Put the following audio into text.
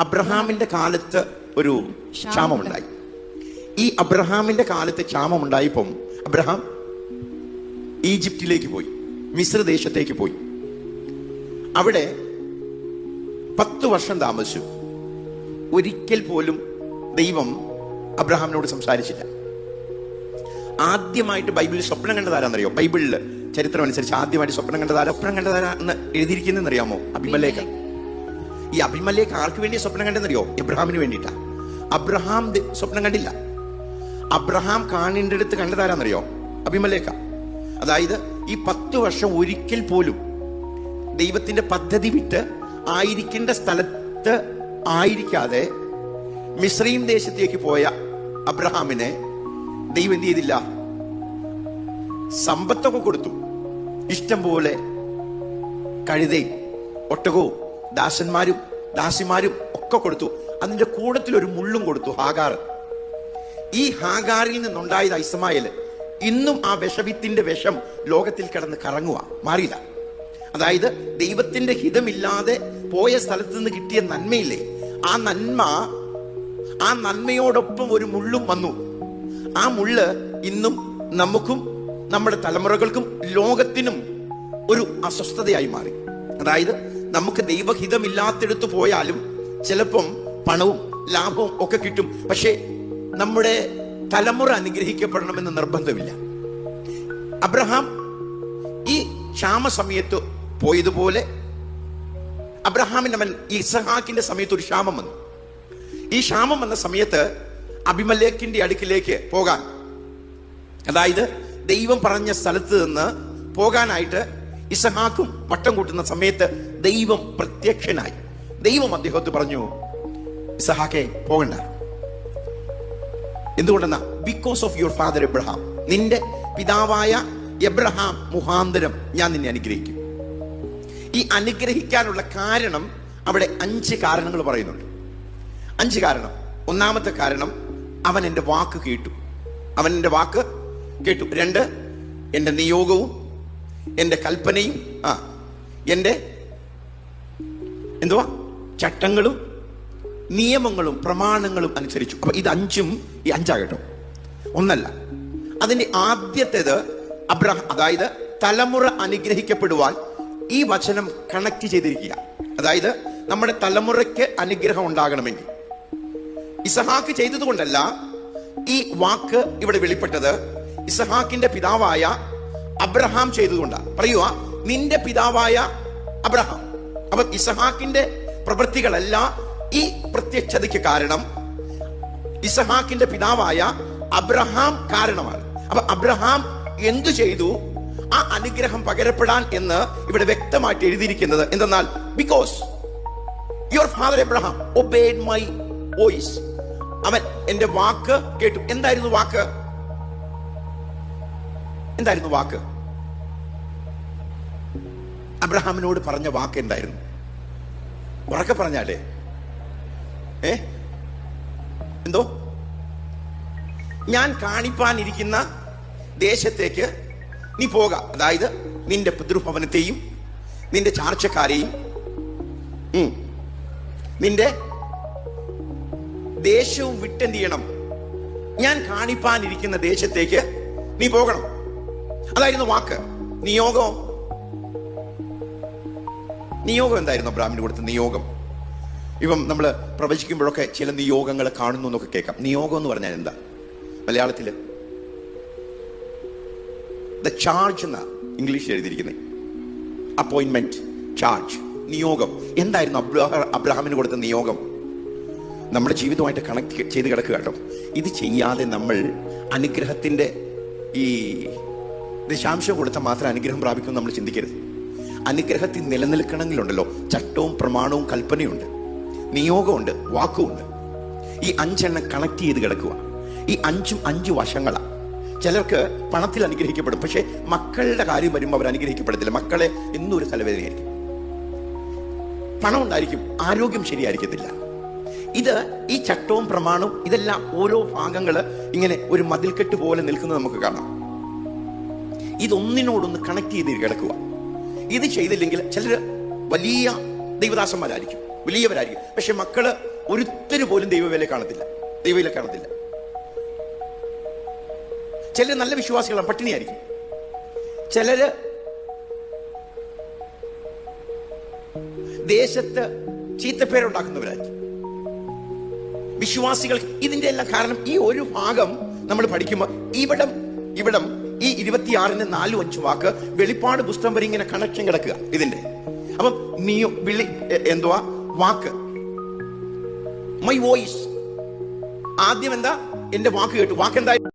അബ്രഹാമിന്റെ കാലത്ത് ഒരു ക്ഷാമമുണ്ടായി. ഈ അബ്രഹാമിന്റെ കാലത്ത് ക്ഷാമമുണ്ടായപ്പം അബ്രഹാം ഈജിപ്തിലേക്ക് പോയി മിശ്ര ദേശത്തേക്ക് പോയി. അവിടെ പത്ത് വർഷം താമസിച്ചു. ഒരിക്കൽ പോലും ദൈവം അബ്രഹാമിനോട് സംസാരിച്ചില്ല. ആദ്യമായിട്ട് ബൈബിളിൽ സ്വപ്നം കണ്ടതാരാന്നറിയോ ബൈബിളിൽ ചരിത്രം അനുസരിച്ച് ആദ്യമായിട്ട് സ്വപ്നം കണ്ടതാരാ സ്വപ്നം കണ്ടതാരാ എന്ന് എഴുതിയിരിക്കുന്നറിയാമോ അഭിമലേഖ ഈ അഭിമലേക്ക് ആർക്ക് വേണ്ടി സ്വപ്നം കണ്ടെന്നറിയോ എബ്രഹാമിന് വേണ്ടിയിട്ടാ. അബ്രഹാം സ്വപ്നം കണ്ടില്ല. അബ്രഹാം കാണേണ്ടടുത്ത് കണ്ടതാരാന്നറിയോ? അഭിമലേഖ അതായത് ഈ പത്ത് വർഷം ഒരിക്കൽ പോലും ദൈവത്തിന്റെ പദ്ധതി വിട്ട് ആയിരിക്കേണ്ട സ്ഥലത്ത് ആയിരിക്കാതെ മിശ്രീം ദേശത്തേക്ക് പോയ അബ്രഹാമിനെ ദൈവം എന്ത് ചെയ്തില്ല? സമ്പത്തൊക്കെ കൊടുത്തു. ഇഷ്ടം പോലെ കഴുതയും ഒട്ടകവും ദാസന്മാരും ദാസിമാരും ഒക്കെ കൊടുത്തു. അതിന്റെ കൂടത്തിൽ ഒരു മുള്ളും കൊടുത്തു ഹാഗാർ. ഈ ഹാഗാറിൽ നിന്നുണ്ടായത് ഐസമായൽ ഇന്നും ആ വിഷവിത്തിന്റെ വിഷം ലോകത്തിൽ കിടന്ന് കറങ്ങുക മാറിയില്ല. അതായത് ദൈവത്തിന്റെ ഹിതമില്ലാതെ പോയ സ്ഥലത്ത് നിന്ന് കിട്ടിയ നന്മയില്ലേ? ആ നന്മ ആ നന്മയോടൊപ്പം ഒരു മുള്ളും വന്നു. ആ മുള്ള് ഇന്നും നമുക്കും നമ്മുടെ തലമുറകൾക്കും ലോകത്തിനും ഒരു അസ്വസ്ഥതയായി മാറി. അതായത് നമുക്ക് ദൈവഹിതമില്ലാത്തെടുത്ത് പോയാലും ചിലപ്പം പണവും ലാഭവും ഒക്കെ കിട്ടും. പക്ഷേ നമ്മുടെ തലമുറ അനുഗ്രഹിക്കപ്പെടണമെന്ന് നിർബന്ധമില്ല. അബ്രഹാം ഈ ക്ഷാമ സമയത്ത് പോയതുപോലെ അബ്രഹാമിന്റെ മൻ ഇസഹാക്കിന്റെ സമയത്ത് ഒരു ക്ഷാമം വന്നു. ഈ ക്ഷാമം വന്ന സമയത്ത് അഭിമലേഖിന്റെ അടുക്കിലേക്ക് പോകാൻ അതായത് ദൈവം പറഞ്ഞ സ്ഥലത്ത് നിന്ന് പോകാനായിട്ട് ഇസഹാക്കും വട്ടം കൂട്ടുന്ന സമയത്ത് ദൈവം പ്രത്യക്ഷനായി. ദൈവം അദ്ദേഹത്തെ പറഞ്ഞു ഇസഹാക്കെ പോകണ്ട. എന്തുകൊണ്ടെന്നാ? Because of your father Abraham നിന്റെ പിതാവായ എബ്രഹാം മുഖാന്തരം ഞാൻ നിന്നെ അനുഗ്രഹിക്കും. ഈ അനുഗ്രഹിക്കാനുള്ള കാരണം അവിടെ അഞ്ച് കാരണങ്ങൾ പറയുന്നുണ്ട്. അഞ്ച് കാരണം. ഒന്നാമത്തെ കാരണം അവൻ എന്റെ വാക്ക് കേട്ടു. അവൻ എന്റെ വാക്ക് കേട്ടു. രണ്ട് എന്റെ നിയോഗവും എന്റെ കൽപ്പനയും ആ എന്റെ എന്തുവാ? ചട്ടങ്ങളും നിയമങ്ങളും പ്രമാണങ്ങളും അനുസരിച്ചു. അപ്പൊ ഇത് അഞ്ചും ഈ അഞ്ചാകട്ടോ. ഒന്നല്ല അതിന്റെ ആദ്യത്തേത് അബ്രഹാം അതായത് തലമുറ അനുഗ്രഹിക്കപ്പെടുവാൻ ഈ വചനം കണക്ട് ചെയ്തിരിക്കുക. അതായത് നമ്മുടെ തലമുറയ്ക്ക് അനുഗ്രഹം ഉണ്ടാകണമെങ്കിൽ. ഇസഹാക്ക് ചെയ്തതുകൊണ്ടല്ല ഈ വാക്ക് ഇവിടെ വെളിപ്പെട്ടത്. ഇസഹാക്കിന്റെ പിതാവായ അബ്രഹാം ചെയ്തതുകൊണ്ടാണ് പറയുക നിന്റെ പിതാവായ അബ്രഹാം അപ്പൊ ഇസഹാക്കിന്റെ പ്രവൃത്തികളല്ല ഈ പ്രത്യക്ഷതയ്ക്ക് കാരണം. ഇസഹാക്കിന്റെ പിതാവായ അബ്രഹാം കാരണമാണ്. അപ്പൊ അബ്രഹാം എന്തു ചെയ്തു? ആ അനുഗ്രഹം പകരപ്പെടാൻ എന്ന് ഇവിടെ വ്യക്തമായിട്ട് എഴുതിയിരിക്കുന്നത് എന്തെന്നാൽ because your father Abraham obeyed my voice അവൻ എന്റെ വാക്ക് കേട്ടു. എന്തായിരുന്നു വാക്ക്? എന്തായിരുന്നു വാക്ക്? അബ്രഹാമിനോട് പറഞ്ഞ വാക്ക് എന്തായിരുന്നു? ഉറക്കെ പറഞ്ഞാലേ. ഏ? എന്തോ? ഞാൻ കാണിപ്പാനിരിക്കുന്ന ദേശത്തേക്ക് നീ പോക. അതായത് നിന്റെ പിതൃഭവനത്തെയും നിന്റെ ചാർച്ചക്കാരെയും നിന്റെ ദേശവും വിട്ടെന്ത് ചെയ്യണം? ഞാൻ കാണിപ്പാനിരിക്കുന്ന ദേശത്തേക്ക് നീ പോകണം. അതായിരുന്നു വാക്ക്. നിയോഗം. നിയോഗം എന്തായിരുന്നു അബ്രാമിന് കൊടുത്ത നിയോഗം? ഇപ്പം നമ്മൾ പ്രവചിക്കുമ്പോഴൊക്കെ ചില നിയോഗങ്ങൾ കാണുന്നു എന്നൊക്കെ കേൾക്കാം. നിയോഗം എന്ന് പറഞ്ഞാൽ എന്താ? മലയാളത്തിൽ ദ ചാർജ് എന്ന ഇംഗ്ലീഷിൽ എഴുതിയിരിക്കുന്നത് അപ്പോയിൻമെന്റ് ചാർജ് നിയോഗം. എന്തായിരുന്നു അബ്രാഹാമിന് കൊടുത്ത നിയോഗം? നമ്മുടെ ജീവിതമായിട്ട് കണക്ട് ചെയ്ത് കിടക്കുക കേട്ടോ. ഇത് ചെയ്യാതെ നമ്മൾ അനുഗ്രഹത്തിന്റെ ഈ ദശാംശം കൊടുത്താൽ മാത്രം അനുഗ്രഹം പ്രാപിക്കും നമ്മൾ ചിന്തിക്കരുത്. അനുഗ്രഹത്തിൽ നിലനിൽക്കണമെങ്കിലുണ്ടല്ലോ. ചട്ടവും പ്രമാണവും കൽപ്പനയുണ്ട്. നിയോഗമുണ്ട് വാക്കുമുണ്ട്. ഈ അഞ്ചെണ്ണം കണക്ട് ചെയ്ത് കിടക്കുക. ഈ അഞ്ചും അഞ്ച് വശങ്ങളാണ് ചിലർക്ക് പണത്തിൽ അനുഗ്രഹിക്കപ്പെടും പക്ഷെ മക്കളുടെ കാര്യം വരുമ്പോൾ അവർ അനുഗ്രഹിക്കപ്പെടത്തില്ല. മക്കളെ എന്നും ഒരു തലവേദനയായിരിക്കും. പണം ഉണ്ടായിരിക്കും ആരോഗ്യം ശരിയായിരിക്കത്തില്ല. ഇത് ഈ ചട്ടവും പ്രമാണവും ഇതെല്ലാം ഓരോ ഭാഗങ്ങൾ ഇങ്ങനെ ഒരു മതിൽക്കെട്ട് പോലെ നിൽക്കുന്നത് നമുക്ക് കാണാം. ഇതൊന്നിനോടൊന്ന് കണക്ട് ചെയ്ത് കിടക്കുക. ഇത് ചെയ്തില്ലെങ്കിൽ ചിലർ വലിയ ദൈവദാസന്മാരായിരിക്കും. വലിയവരായിരിക്കും. പക്ഷെ മക്കൾ ഒരുത്തര് പോലും ദൈവവേല കാണത്തില്ല. ദൈവവേല കാണത്തില്ല. ചിലർ നല്ല വിശ്വാസികളാണ് പട്ടിണിയായിരിക്കും. ചിലര് ദേശത്ത് ചീത്തപ്പേരുണ്ടാക്കുന്നവരായിരിക്കും. വിശ്വാസികൾ ഇതിന്റെ എല്ലാം കാരണം ഈ ഒരു ഭാഗം നമ്മൾ പഠിക്കുമ്പോൾ ഇവിടം ഇവിടം ഈ ഇരുപത്തിയാറിന് നാലും അഞ്ചു വാക്ക് വെളിപ്പാട് പുസ്തകം വരെ ഇങ്ങനെ കണക്ഷൻ കിടക്കുക ഇതിന്റെ. അപ്പം നീ വിളി എന്തുവാ? വാക്ക്. മൈ വോയിസ് ആദ്യം എന്താ? എന്റെ വാക്ക് കേട്ടു. വാക്ക് എന്താ